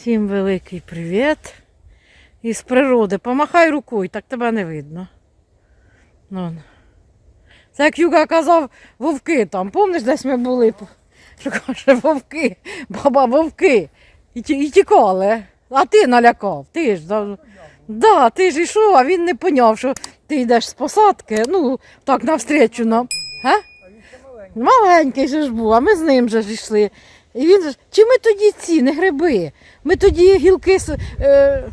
Всім великий привіт. Із природи. Помахай рукою, так тебе не видно. Ну. Це як Юга казав, вовки там. Пам'ятаєш, десь ми були? Що каже, вовки, баба, вовки. І, і тікали. А ти налякав. Ти ж, да, да, ти ж ішов, а він не поняв, що ти йдеш з посадки, ну, так навстречу нам. Маленький же ж був, а ми з ним же ж йшли. І він же чи ми тоді ці, не гриби? Ми тоді гілки, е,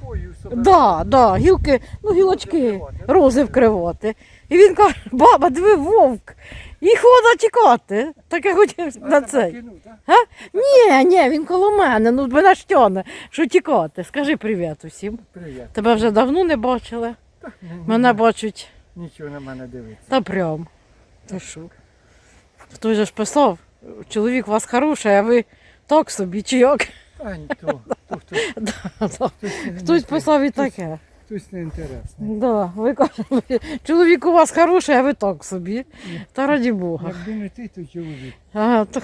да, да, гілки, ну гілочки, рози вкривати. І він каже, баба, диви вовк, і хода тікати. Так я хотів на цей. Ні, ні, він коло мене, ну мене ж тяне, що тікати. Скажи привіт усім. Привіт. Тебе вже давно не бачили. Мене бачать Нічого на мене дивиться. та прям. Ти що? Хтось же ж писав, чоловік у вас хороший, а ви так собі, чи як? А ніхто. То хтось, Да, да. хтось, писав і таке. Хтось не інтересний. Да, ви кажете, чоловік у вас хороший, а ви так собі. Та раді Бога. Якби не ти, то чоловік. Ага, та,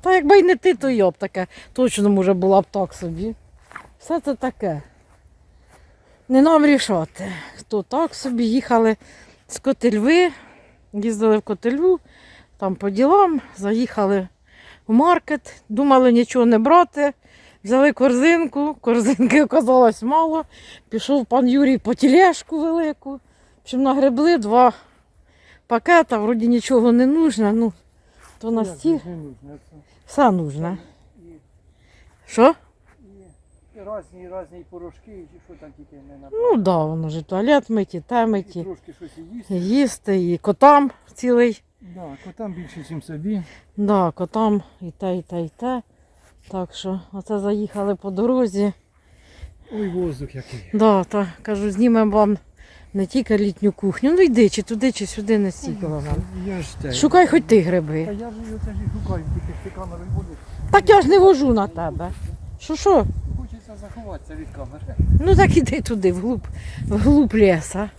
та якби й не ти, то я б таке. Точно може була б так собі. Все це таке. Не нам рішати. Хто так собі їхали з Котельви, їздили в Котельву, там по ділам, заїхали в маркет, думали нічого не брати. Взяли корзинку, корзинки оказалось мало. Пішов пан Юрій по тілешку велику. В общем, нагребли два пакета, вроді нічого не нужно. Ну, то на стіл. Все нужно. Що? І різні, різні порошки, чи що там тільки не на Ну да, воно ж і туалет миті, те І миті, трошки щось і їсти. їсти, і котам цілий. Да, котам більше, ніж собі. Да, котам і те, і те, і те. Так що оце заїхали по дорозі. Ой, воздух який. Да, та кажу, знімемо вам не тільки літню кухню. Ну йди, чи туди, чи сюди не стільки вам. Я ж те. Шукай хоч ти Та гриби. я ж теж і шукаю, тільки ж ти камерою будеш. Так я ж не вожу на тебе. Що що? Заховатися від камери. Ну так іди туди, вглуб, вглуб ліса.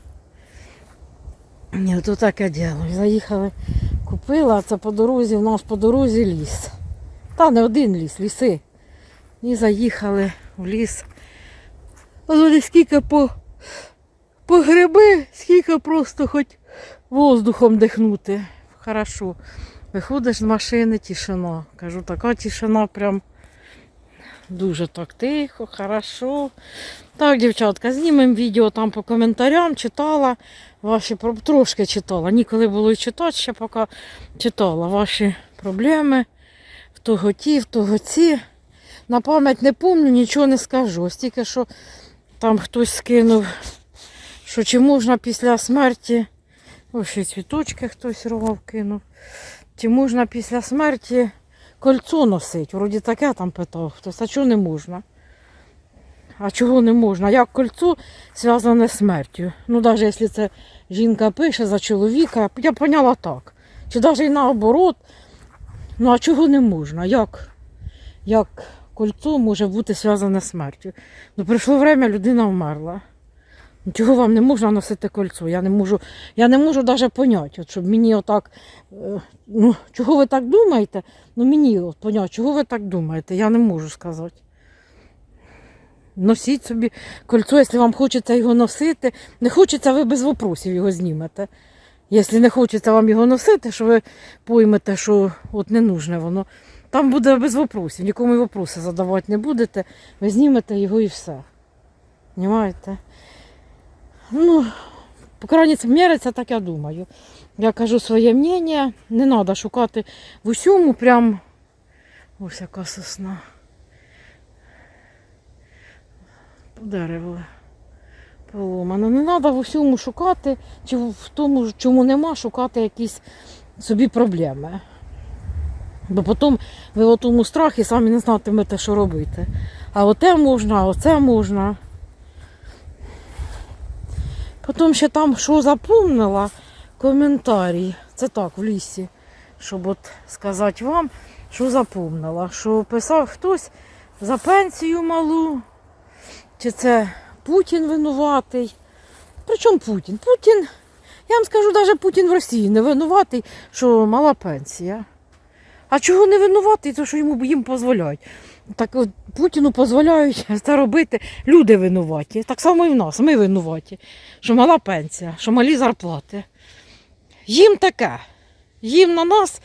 Ні, то таке діло. Заїхали, купила, а це по дорозі, в нас по дорозі ліс. Та не один ліс, ліси. І заїхали в ліс. Але скільки по, по гриби, скільки просто хоч воздухом дихнути. Хорошо. Виходиш з машини, тишина. Кажу, така тишина прям дуже так тихо, хорошо. Так, дівчатка, знімемо відео там по коментарям, читала ваші про- трошки читала. Ніколи було і читати, ще поки читала ваші проблеми. Хто хотів, хто гоці. На пам'ять не пам'ятаю, нічого не скажу. Ось тільки що там хтось скинув, що чи можна після смерті. Ось ще цвіточки хтось рвав кинув. Чи можна після смерті кольцо носити? Вроді таке там питав хтось, а чого не можна? А чого не можна? Як кольцо зв'язане з смертю? Ну, навіть якщо це жінка пише за чоловіка, я поняла так. Чи навіть наоборот. Ну а чого не можна? Як, як кольцо може бути зв'язане з смертю? Ну, прийшло время, людина вмерла. Чого вам не можна носити кольцо? Я не можу, я не можу навіть поняти, от, щоб мені отак, е, ну, чого ви так думаєте? Ну мені от поняти, чого ви так думаєте, я не можу сказати. Носіть собі кольцо, якщо вам хочеться його носити. Не хочеться, ви без вопросів його знімете. Якщо не хочеться вам його носити, що ви поймете, що от не нужне воно, там буде без вопросів, нікому вопроси задавати не будете, ви знімете його і все. Понимаєте? Ну, по крайній мірі, це так я думаю. Я кажу своє мнення, не треба шукати в усьому прям ось яка сосна. Дерево поломано. Не треба в усьому шукати, чи в тому, чому нема, шукати якісь собі проблеми. Бо потім ви в тому страхі самі не знатимете, що робити. А оте можна, оце можна. Потім ще там що запомнила, коментарі. Це так, в лісі, щоб от сказати вам, що запомнила. Що писав хтось за пенсію малу, чи це Путін винуватий. Причому Путін? Путін, я вам скажу, навіть Путін в Росії не винуватий, що мала пенсія. А чого не винуватий, то що йому їм дозволяють. Так от Путіну дозволяють це робити. Люди винуваті. Так само і в нас. Ми винуваті. Що мала пенсія, що малі зарплати. Їм таке. Їм на нас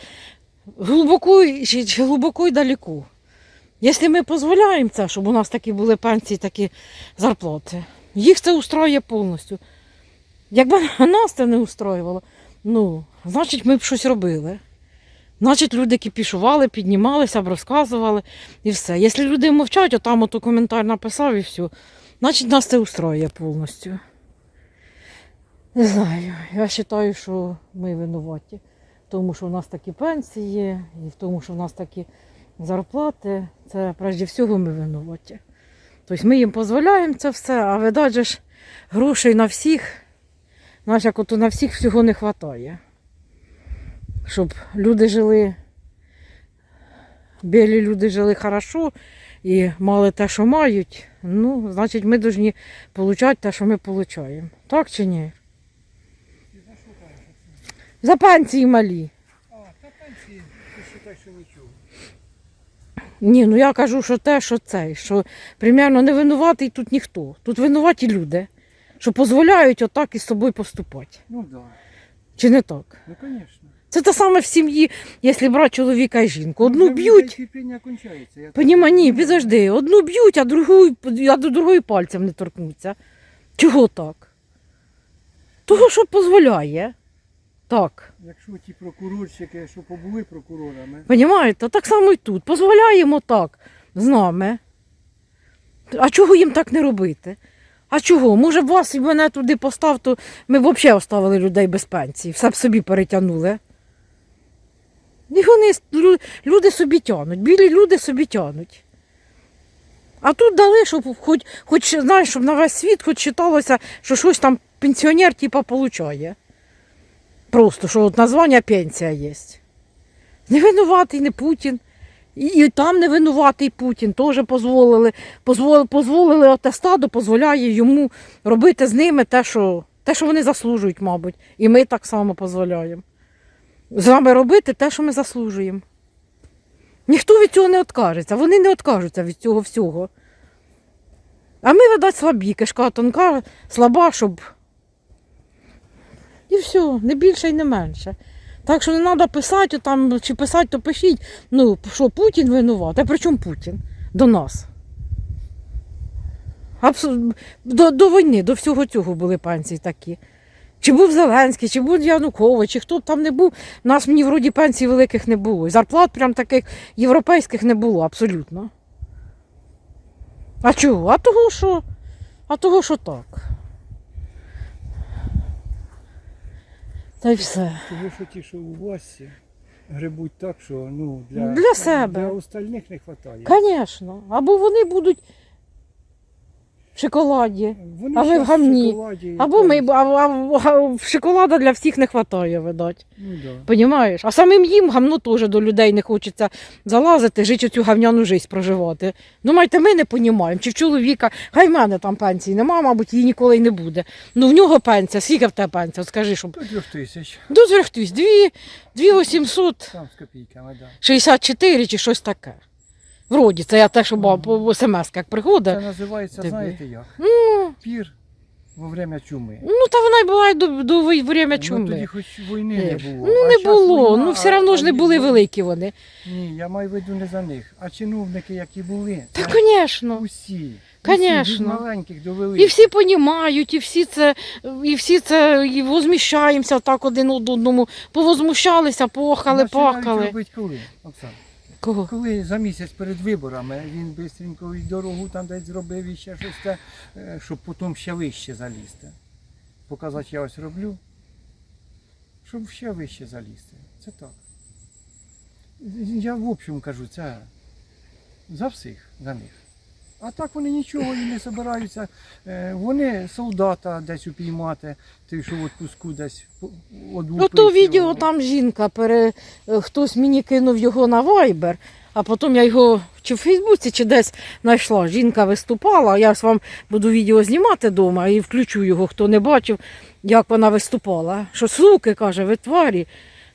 глибоко, глибоко і далеко. Якщо ми дозволяємо це, щоб у нас такі були пенсії, такі зарплати, їх це устроює повністю. Якби нас це не устроювало, ну, значить, ми б щось робили. Значить, люди кипішували, піднімалися розказували і все. Якщо люди мовчать, отам ото коментар написав і все, значить нас це устроює повністю. Не знаю. Я вважаю, що ми винуваті. В тому, що в нас такі пенсії, і в тому, що в нас такі зарплати. Це прежде всього ми винуваті. Тобто ми їм дозволяємо це все, а видать же ж грошей на всіх, знаєш, як ото на всіх всього не вистачає. Щоб люди жили, білі люди жили хорошо і мали те, що мають, ну, значить, ми повинні отримати те, що ми отримуємо. Так чи ні? За пенсії малі. А, та пенсії, ти вважай, що нічого. Ні, ну я кажу, що те, що цей, що примерно не винуватий тут ніхто. Тут винуваті люди, що дозволяють отак із собою поступати. Ну так, да. Чи не так? ну звісно. Це те саме в сім'ї, якщо брати чоловіка і жінку. Одну б'ють, понімані, ні, підожди, одну б'ють, а другу, а до другої пальцем не торкнуться. Чого так? Того, що дозволяє. Так. Якщо ті прокурорщики, що побули прокурорами, Понімаєте? Так само і тут. Позволяємо так з нами. А чого їм так не робити? А чого? Може б вас і мене туди постав, то ми б взагалі оставили людей без пенсії, все б собі перетягнули. І вони, люди собі тянуть, білі люди собі тянуть. А тут дали, щоб хоч, хоч знаєш, щоб на весь світ хоч читалося, що щось там пенсіонер типа получає. Просто, що от названня пенсія є. Не винуватий не Путін. І, і там не винуватий Путін. Теж дозволили, позволили, позволили оте стадо, дозволяє йому робити з ними те, що, те, що вони заслужують, мабуть. І ми так само дозволяємо. З нами робити те, що ми заслужуємо. Ніхто від цього не відкажеться, вони не відкажуться від цього всього. А ми, видать, слабі, кишка тонка, слаба, щоб. І все, не більше і не менше. Так що не треба писати там, чи писати, то пишіть. Ну, що Путін винуват. А при чому Путін? До нас. Абсу... До, до війни, до всього цього були пенсії такі. Чи був Зеленський, чи був Янукович, чи хто б там не був, у нас мені вроді пенсій великих не було. І зарплат прям таких європейських не було абсолютно. А чого? А того, що, а того, що так. Та й все. тому що ті, що у власті, грибуть так, що ну, для, Для себе. для остальних не вистачає. Звісно. Або вони будуть в шоколаді, Вони а ви в щас гамні. шоколаді або ми, кажуть, а, а, а в шоколада для всіх не вистачає, видать. Ну, да. Понімаєш? А самим їм гамно теж до людей не хочеться залазити, жити цю гавняну життя проживати. Думаєте, ми не понімаємо, чи в чоловіка, хай в мене там пенсії нема, мабуть, її ніколи й не буде. Ну в нього пенсія, скільки в тебе пенсія? От Скажи, щоб До трьох тисяч, до трьох тисяч, дві, дві 800. там з копійками, да. 64 чи щось таке. Вроді, це я те, що була по смс як приходить. Це називається, Диви. знаєте як? Ну, Пір во время чуми. ну та вона й буває до, до время Ну, чуми. тоді хоч війни Е, не було. Ну А не щас було, війна, ну все одно ж не були їх- великі вони. Ні, я маю в виду не за них, а чиновники, які були. Та, звісно. Усі. Усі, від маленьких до великих. І всі понімають, і всі це, і всі це і возміщаємося так один од одному. Повозмущалися, похали, пахали. робити коли, Оксана? Кого? Коли за місяць перед виборами він швидко дорогу там десь зробив і ще щось, те, е, щоб потім ще вище залізти. Показати я ось роблю, щоб ще вище залізти. Це так. Я в общем кажу, це за всіх, за них. А так вони нічого і не збираються. Е, Вони солдата десь упіймати, той, що в відпуску десь одвупився. Ото відео там жінка, пере... е, хтось мені кинув його на Viber, а потім я його чи в Фейсбуці, чи десь знайшла. Жінка виступала, я ж вам буду відео знімати вдома і включу його, хто не бачив, як вона виступала. Що суки, каже, ви тварі.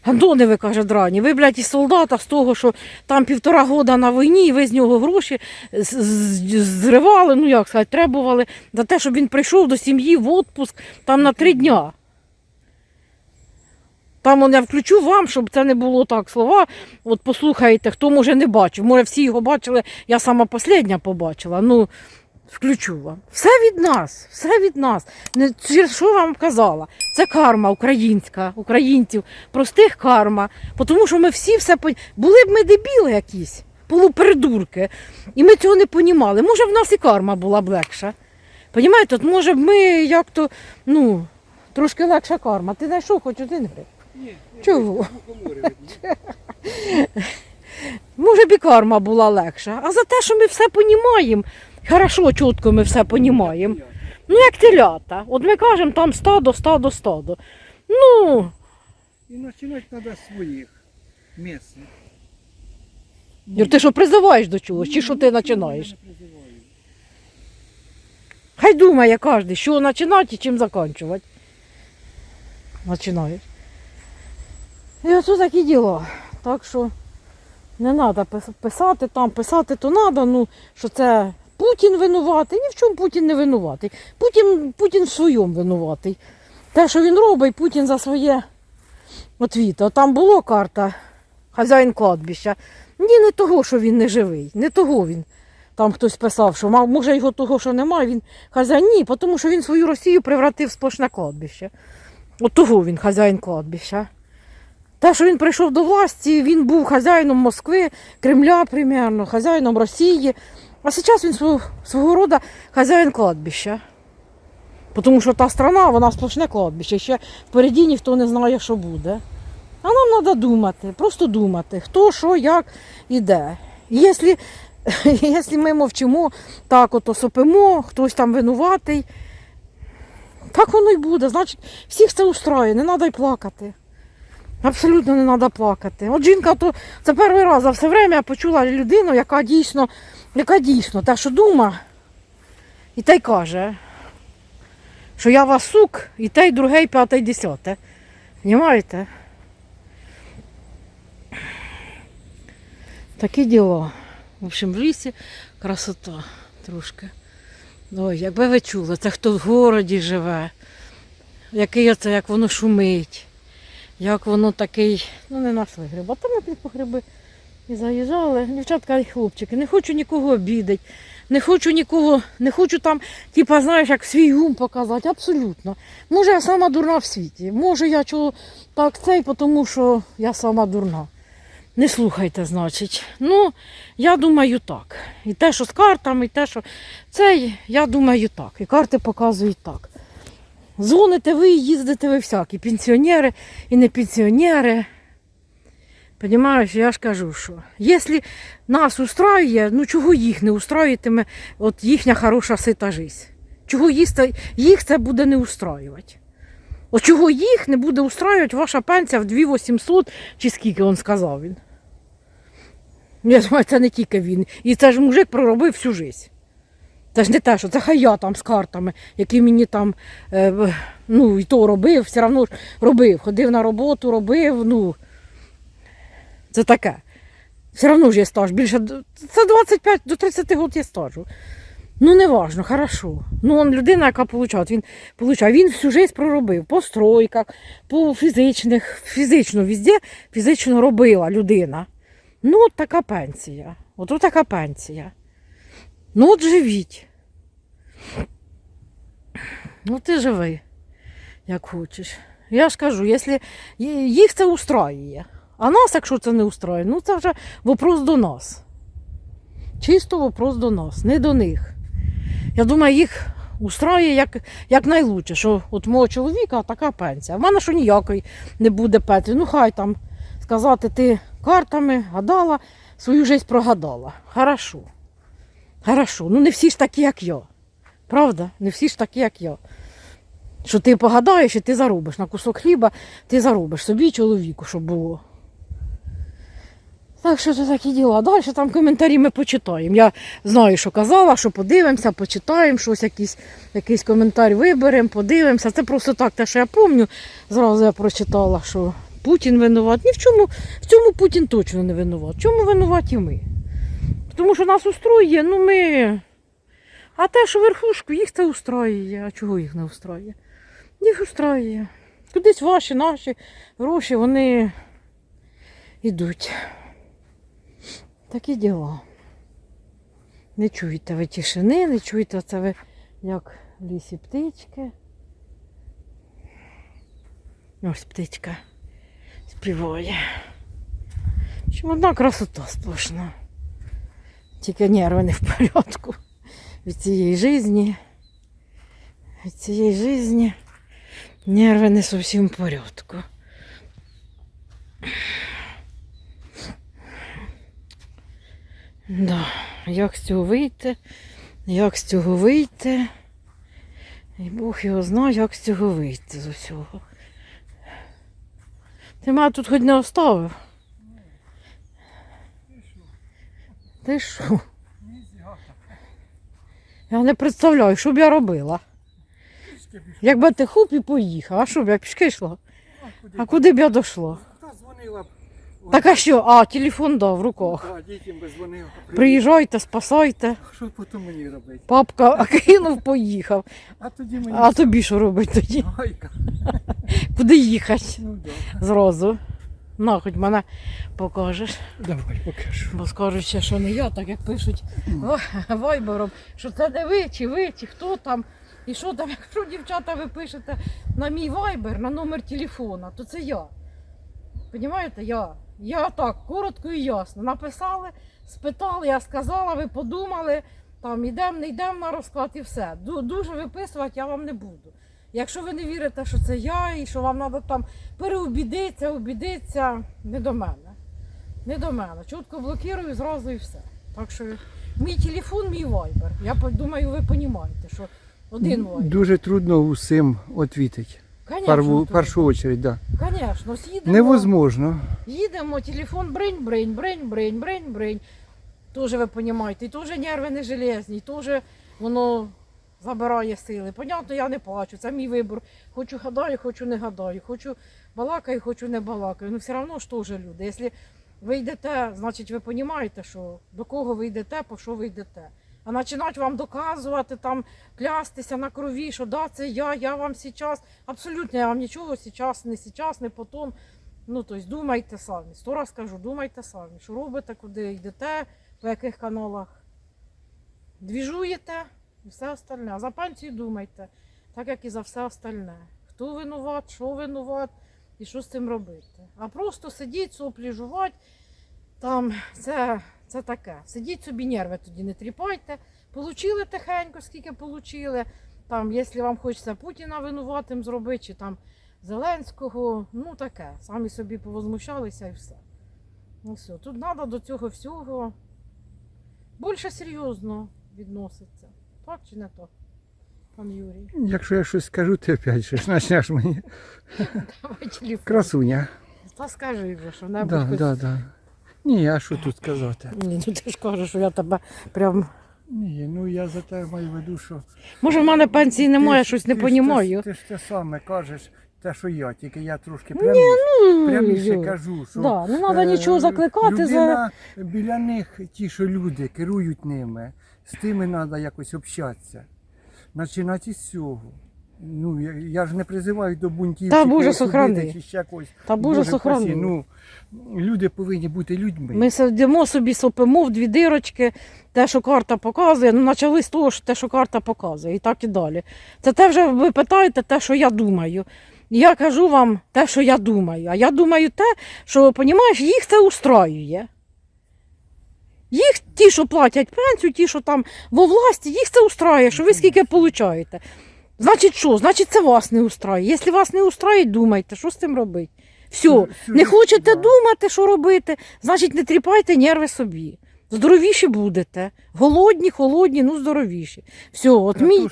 Гандони, ви каже, драні. Ви, блядь, із солдата з того, що там півтора года на війні, і ви з нього гроші зривали, ну як сказати, требували за те, щоб він прийшов до сім'ї в відпуск там на три дня. Там я включу вам, щоб це не було так слова. От послухайте, хто може не бачив. Може, всі його бачили, я сама последня побачила. Ну, включу вам. Все від нас, все від нас. Не, що вам казала? Це карма українська, українців, простих карма. Тому що ми всі все пон- були б ми дебіли якісь, полупередурки. І ми цього не понімали. Може, в нас і карма була б легша. Понімаєте, от може б ми як-то, ну, трошки легша карма. Ти знайшов хоч один гриб? Ні, Чого? Може б і карма була легша. А за те, що ми все понімаємо, хорошо, чітко ми все понімаємо. Ну, як телята. От ми кажемо, там стадо, стадо, стадо. Ну, І починати треба з своїх місцевих. Юр, ти що призиваєш до чогось, чи що ти починаєш? Хай думає кожен, що починати і чим закінчувати. Починаєш. І оце такі діла. Так що не треба писати там, писати то треба, ну, що це Путін винуватий. Ні в чому Путін не винуватий. Путін, Путін в своєму винуватий. Те, що він робить, Путін за своє отвіто. Там була карта хазяїн кладбища. Ні, не того, що він не живий, не того він. Там хтось писав, що може його того, що немає, він хазяїн. Ні, тому що він свою Росію превратив в сплошне кладбище. От того він хазяїн кладбища. Те, що він прийшов до власті, він був хазяїном Москви, Кремля, примерно, хазяїном Росії. А зараз він свого, свого роду хазяїн кладбища. Тому що та страна, вона сплошне кладбище. Ще впереді ніхто не знає, що буде. А нам треба думати, просто думати, хто, що, як і де. Якщо, ми мовчимо, так ото сопимо, хтось там винуватий, так воно й буде. Значить, всіх це устроює, не треба й плакати. Абсолютно не треба плакати. От жінка, то це перший раз за все время я почула людину, яка дійсно, яка дійсно те, що дума, і те й каже, що я вас сук, і те, й друге, і п'яте, і десяте. Понимаєте? Такі діла. В общем, в лісі красота трошки. Ой, якби ви чули, це хто в городі живе, який це, як воно шумить, як воно такий, ну не нашли гриба, а там ми по гриби і заїжджали. Дівчатка і хлопчики, не хочу нікого обідати, не хочу нікого, не хочу там, типа, знаєш, як свій ум показати, абсолютно. Може, я сама дурна в світі. Може, я чого так цей, тому що я сама дурна. Не слухайте, значить. Ну, я думаю так. І те, що з картами, і те, що цей, я думаю так. І карти показують так. Дзвоните ви, і їздите ви всякі, пенсіонери і не пенсіонери. Понімаєш, я ж кажу, що якщо нас устраює, ну чого їх не устраюватиме от їхня хороша сита життя? Чого їх це, буде не устраювати? От чого їх не буде устраювати ваша пенсія в 2800 чи скільки він сказав він? Я думаю, це не тільки він. І це ж мужик проробив всю життя. Це ж не те, що це хай я там з картами, які мені там е, ну, і то робив, все одно робив. Ходив на роботу, робив, ну. Це таке. Все одно ж є стаж. Більше це 25 до 30 років є стажу. Ну, не важно, хорошо. Ну, он людина, яка получає, він получає, він всю життя проробив по стройках, по фізичних, фізично везде фізично робила людина. Ну, от така пенсія. От, от така пенсія. Ну, от живіть. Ну, ти живи, як хочеш. Я ж кажу, якщо їх це устраює, а нас, якщо це не устраює, ну це вже вопрос до нас. Чисто вопрос до нас, не до них. Я думаю, їх устраює як, як найлучше, що от мого чоловіка така пенсія. В мене що ніякої не буде пенсії. Ну хай там сказати, ти картами гадала, свою життя прогадала. Хорошо. Хорошо. Ну не всі ж такі, як я. Правда? Не всі ж такі, як я. Що ти погадаєш і ти заробиш на кусок хліба, ти заробиш собі чоловіку, щоб було. Так що це такі діла. Далі там коментарі ми почитаємо. Я знаю, що казала, що подивимося, почитаємо щось, якийсь, якийсь коментар виберемо, подивимося. Це просто так, те, що я пам'ятаю, зразу я прочитала, що Путін винуват. Ні в чому, в цьому Путін точно не винуват. В чому винуваті ми? Тому що нас устроює, ну ми. А те, що верхушку, їх це устроює. А чого їх не устроює? Їх устроює. Кудись ваші, наші гроші, вони йдуть. Такі діла. Не чуєте ви тишини, не чуєте це ви, як в лісі птички. Ось птичка співає. Чому одна красота сплошна. Тільки нерви не в порядку від цієї житті. Від цієї житті нерви не зовсім в порядку. Да. Як з цього вийти? Як з цього вийти? І Бог його знає, як з цього вийти з усього. Ти мене тут хоч не оставив. Ти що? Я не представляю, що б я робила. Якби ти хуп і поїхав, а що б я пішки йшла? А куди б я дійшла? Та дзвонила б. Так а що? А, телефон дав в руках. Так, дітям би дзвонив. Приїжджайте, спасайте. Що потім мені робити? Папка кинув, поїхав. А тоді мені А тобі що робить тоді? гайка. Куди їхати? Ну да. Зразу. На, хоч мене покажеш. Давай покажу. Бо скажуть ще, що не я, так як пишуть о, вайбером, що це не ви, чи ви, чи хто там. І що там, якщо дівчата ви пишете на мій вайбер, на номер телефона, то це я. Понімаєте, я. Я так, коротко і ясно. Написали, спитали, я сказала, ви подумали, там йдемо, не йдемо на розклад і все. Дуже виписувати я вам не буду. Якщо ви не вірите, що це я і що вам треба там переубідитися, убідитися, не до мене. Не до мене. Чітко блокирую зразу і все. Так що мій телефон, мій вайбер. Я думаю, ви розумієте, що один вайбер. Дуже трудно усім відповідати. Конечно, В першу очередь. Да. Конечно, їдемо, Невозможно. їдемо, телефон бринь, бринь, бринь, бринь, бринь, бринь. Тоже ви розумієте, і теж нерви не железні, і теж воно забирає сили. Понятно, я не плачу, це мій вибір. Хочу гадаю, хочу не гадаю, хочу балакаю, хочу не балакаю. Ну все одно ж теж люди. Якщо ви йдете, значить ви розумієте, що до кого ви йдете, по що ви йдете. А починають вам доказувати, там, клястися на крові, що да, це я, я вам зараз. Абсолютно, я вам нічого зараз, не зараз, не потім. Ну, тобто думайте самі. Сто раз кажу, думайте самі, що робите, куди йдете, по яких каналах. Двіжуєте і все остальне. А за пенсію думайте, так як і за все остальне. Хто винуват, що винуват і що з цим робити. А просто сидіть, соплі жувати, там це, це таке. Сидіть собі, нерви тоді не тріпайте. Получили тихенько, скільки получили. Там, якщо вам хочеться Путіна винуватим зробити, чи там Зеленського, ну таке. Самі собі повозмущалися і все. Ну все. Тут треба до цього всього більше серйозно відноситься. Так чи не так, пан Юрій? Якщо я щось скажу, ти опять же почнеш мені. Давай телефон. Красуня. Та скажи вже, що небудь. Да, да, да. Ні, а що тут сказати? Ні, ну ти ж кажеш, що я тебе прям. Ні, ну я за те маю в виду, що. Може, в мене пенсії немає, ж- щось не ти ж те- понімаю. Ти ж те саме кажеш, те, що я, тільки я трошки пряміше, Ну, пряміше Юр. кажу, що Да, не треба е, нічого закликати за. людина, біля них ті, що люди керують ними, з тими треба якось общатися. Починати з цього. Ну, я, я ж не призиваю до бунтів, Та чи Боже когось сохрани. убити, чи ще когось. Та Боже сохрани. Ну, люди повинні бути людьми. Ми сидимо собі сопимо в дві дирочки, те, що карта показує. Ну, почали з того, що те, що карта показує, і так і далі. Це те вже ви питаєте те, що я думаю. Я кажу вам те, що я думаю. А я думаю те, що, розумієш, їх це устраює. Їх ті, що платять пенсію, ті, що там во власті, їх це устраює, що ви скільки получаєте. Значить, що? Значить, це вас не устраює. Якщо вас не устраює, думайте, що з цим робити. Все, не хочете да. думати, що робити, значить не тріпайте нерви собі. Здоровіші будете. Голодні, холодні, ну здоровіші. Все, от мій.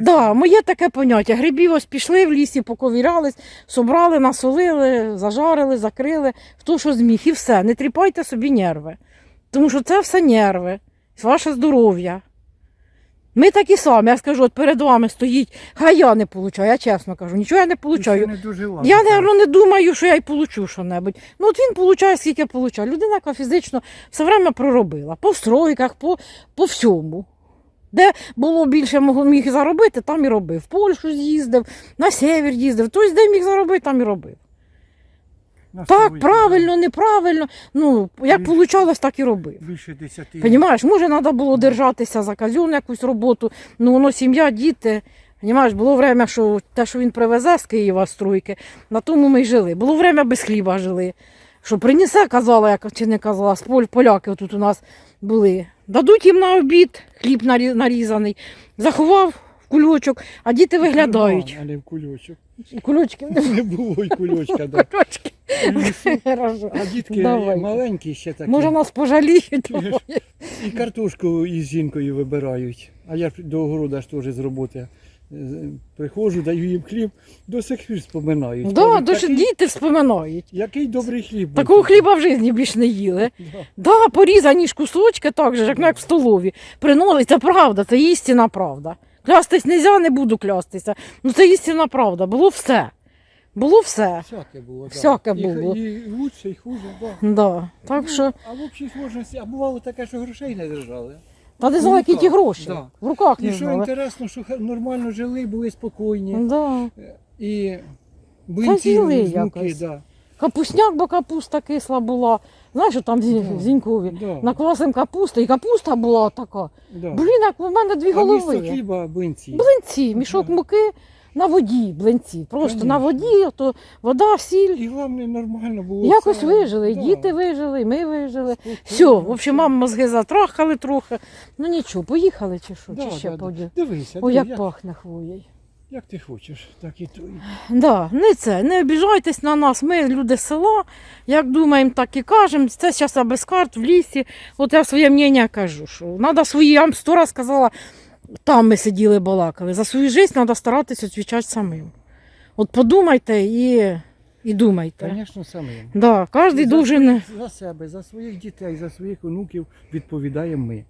Да, моє таке поняття. Грибів ось пішли в лісі, поковірялись, собрали, насолили, зажарили, закрили, хто що зміг, і все. Не тріпайте собі нерви. Тому що це все нерви, ваше здоров'я. Ми такі самі, я скажу, от перед вами стоїть, хай я не получаю, я чесно кажу, нічого я не получаю. Не дуже. Я, наверное, не думаю, що я й получу що-небудь. Ну, от він получає, скільки получає. Людина, яка фізично все время проробила. По стройках, по, по всьому. Де було більше міг заробити, там і робив. В Польщу з'їздив, на север їздив. Тобто, де міг заробити, там і робив. Так, правильно, неправильно. Ну, як получалось, так і робив. Більше десяти. Понімаєш, може, треба було держатися за казюн якусь роботу, ну воно сім'я, діти. Понімаєш, було время, що те, що він привезе з Києва з стройки, на тому ми й жили. Було время без хліба жили. Що принесе, казала, як чи не казала, з поль поляки тут у нас були. Дадуть їм на обід, хліб нарі- нарізаний, заховав в кульочок, а діти виглядають. А не в кульочок. І кульочки. Не було й кульочка, да. Кульочки. Хорошо. А дітки Давайте. маленькі ще такі. Може нас пожаліють. І картошку із жінкою вибирають. А я ж до огорода ж теж з роботи е, приходжу, даю їм хліб, до сих пір споминають. Да, Кажуть, дуже «Такий- діти вспоминають. Який добрий хліб. був Такого такий». хліба в житті більш не їли. Да. Да, порізані ж кусочки, так же, як, ну, як в столові. Приносить, це правда, це істинна правда. Клястись не можна, не буду клястися. Ну це істинна правда. Було все. Було все. Всяке було. Да. Всяке І- було. І, лучше, і хуже, да. Да. Так що, А в общій сложності, а бувало таке, що грошей не держали. та не знала, які ті гроші. да. В руках І не що знала. інтересно, що ха- нормально жили, були спокійні. Да. І бинці жили з муки, якось. да. Капусняк, бо капуста кисла була. Знаєш, там Да. в Зінькові. Да. Наквасим капусту, і капуста була така. Да. Блін, як у мене дві а голови. хліба бинці. Блинці, мішок Да. муки на воді, блинці. Просто на воді, то вода, сіль. І головне нормально було. Якось все. вижили, Да. діти вижили, ми вижили. Спокійно, Все, в общем, мама мозги затрахали трохи. Ну нічого, поїхали чи що, Да, чи ще да, да. Дивися, Ой, як як, пахне хвоєю. Як ти хочеш, так і то. Да, не це, не обіжайтесь на нас. Ми люди села. Як думаємо, так і кажемо. Це зараз без карт в лісі. От я своє мнення кажу, що треба свої, я вам сто раз сказала, там ми сиділи, балакали. За свою життя треба старатися відвічати самим. От подумайте і, і думайте. Звісно, самим. Да, кожен за, должен. за себе, за своїх дітей, за своїх онуків відповідаємо ми.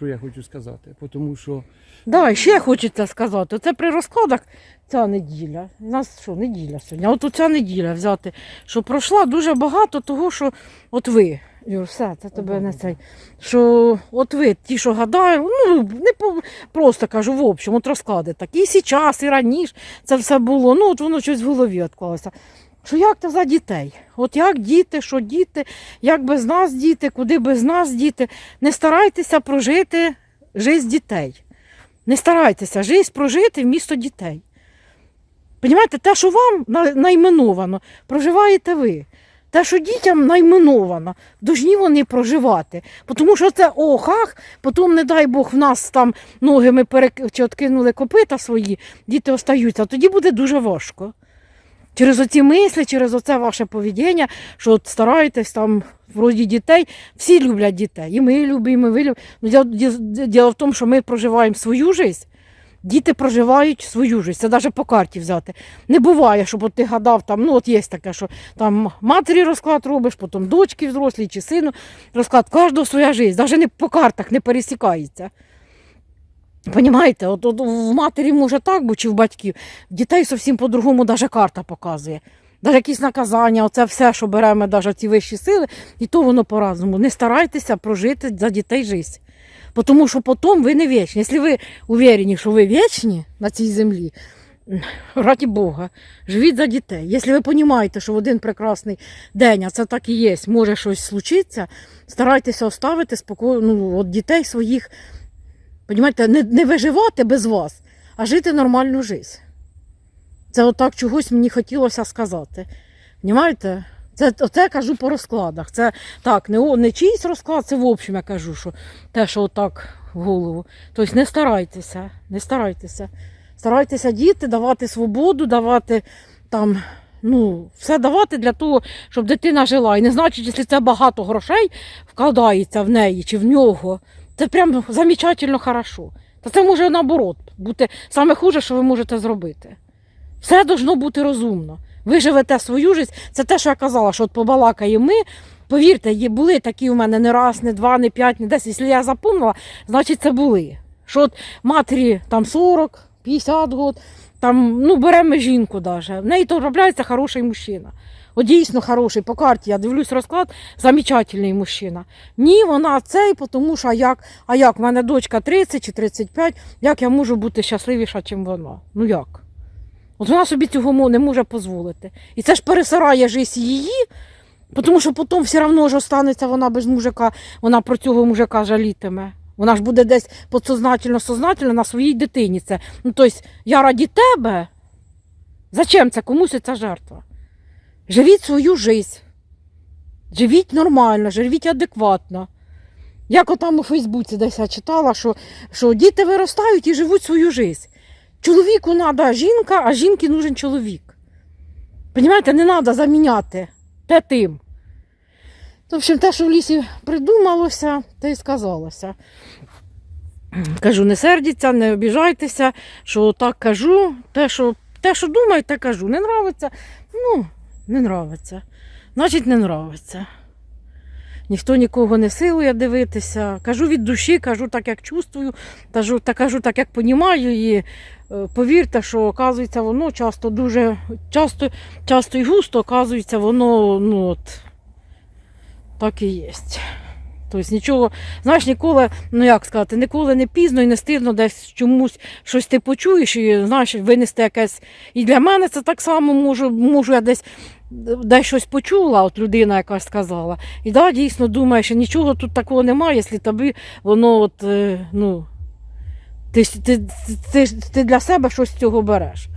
Що я хочу сказати? Тому що Да, ще хочеться сказати. Це при розкладах ця неділя. У нас що, неділя сьогодні? От ця неділя взяти, що пройшла дуже багато того, що от ви. Юр, все, це тебе не цей. Що от ви, ті, що гадають, ну не по, просто кажу, в общем, от розклади такі. І зараз, і раніше це все було. Ну, от воно щось в голові відклалося. Що як це за дітей? От як діти, що діти, як без нас діти, куди без нас діти. Не старайтеся прожити життя дітей. Не старайтеся життя прожити вмісто дітей. Понімаєте, те, що вам найменовано, проживаєте ви. Те, що дітям найменовано, должні вони проживати. Тому що це охах, потім, не дай Бог, в нас там ноги ми перек... чи откинули копита свої, діти остаються, тоді буде дуже важко. Через оці мислі, через оце ваше поведіння, що от стараєтесь там вроді дітей, всі люблять дітей. І ми любимо, і ви любимо. Ну, діло в тому, що ми проживаємо свою життя. Діти проживають свою життя. Це навіть по карті взяти. Не буває, щоб от ти гадав, там, ну от є таке, що там матері розклад робиш, потім дочки взрослі чи сину розклад. Кожного своя життя, навіть не по картах не пересікається. Понімаєте, от, от в матері може так бути, чи в батьків. Дітей зовсім по-другому навіть карта показує. Навіть якісь наказання, оце все, що беремо, навіть ці вищі сили, і то воно по-разному. Не старайтеся прожити за дітей життя. Тому що потім ви не вічні. Якщо ви уверені, що ви вічні на цій землі, раді Бога, живіть за дітей. Якщо ви розумієте, що в один прекрасний день, а це так і є, може щось случитися, старайтеся оставити спокійно ну, дітей своїх, понімаєте, не, не виживати без вас, а жити нормальну життя. Це отак чогось мені хотілося сказати. Понімаєте? Це оце я кажу по розкладах. Це так, не, не чийсь розклад, це в общем я кажу, що те, що отак в голову. Тобто не старайтеся, не старайтеся. Старайтеся діти, давати свободу, давати там, ну, все давати для того, щоб дитина жила. І не значить, якщо це багато грошей вкладається в неї чи в нього, це прям замечательно хорошо. Та це може наоборот бути саме хуже, що ви можете зробити. Все должно бути розумно. Ви живете свою життя. Це те, що я казала, що от побалакаємо ми. Повірте, були такі у мене не раз, не два, не п'ять, не десять. Якщо я запомнила, значить це були. Що от матері там 40, 50 год, там, ну, беремо жінку даже. В неї то трапляється хороший мужчина. От дійсно хороший, по карті я дивлюсь розклад, замечательний мужчина. Ні, вона цей, тому що а як, а як, в мене дочка 30 чи 35, як я можу бути щасливіша, ніж вона? Ну як? От вона собі цього не може дозволити. І це ж пересирає життя її, тому що потім все одно ж останеться вона без мужика, вона про цього мужика жалітиме. Вона ж буде десь подсознательно, сознательно на своїй дитині. Це. Ну, тобто, я раді тебе. Зачем це комусь ця жертва? Живіть свою життя. Живіть нормально, живіть адекватно. Як отам у Фейсбуці десь я читала, що, що діти виростають і живуть свою життя. Чоловіку треба жінка, а жінки нужен чоловік. Понімаєте, не треба заміняти те тим. В общем, те, що в лісі придумалося, те й сказалося. Кажу, не сердіться, не обіжайтеся, що так кажу. Те, що, те, що думаю, кажу. Не нравиться, ну, не нравиться. Значить, не нравиться. Ніхто нікого не силує дивитися. Кажу від душі, кажу так, як чувствую, кажу, та кажу так, як понімаю. І е, повірте, що оказується, воно часто дуже часто, часто і густо, оказується, воно ну, от, так і є. Тобто нічого, знаєш, ніколи, ну як сказати, ніколи не пізно і не стидно десь чомусь щось ти почуєш і знаєш, винести якесь. І для мене це так само можу, можу я десь десь щось почула, от людина якась сказала. І да, дійсно думаєш, що нічого тут такого немає, якщо тобі воно от, е, ну, ти, ти, ти, ти для себе щось з цього береш.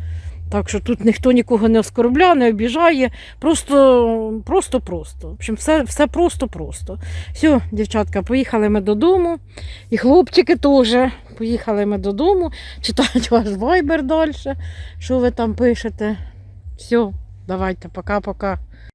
Так що тут ніхто нікого не оскорбляє, не обіжає. Просто, просто, просто. В общем, все, все просто-просто. Все, дівчатка, поїхали ми додому. І хлопчики теж. Поїхали ми додому. Читають ваш вайбер далі. Що ви там пишете? Все, давайте, пока-пока.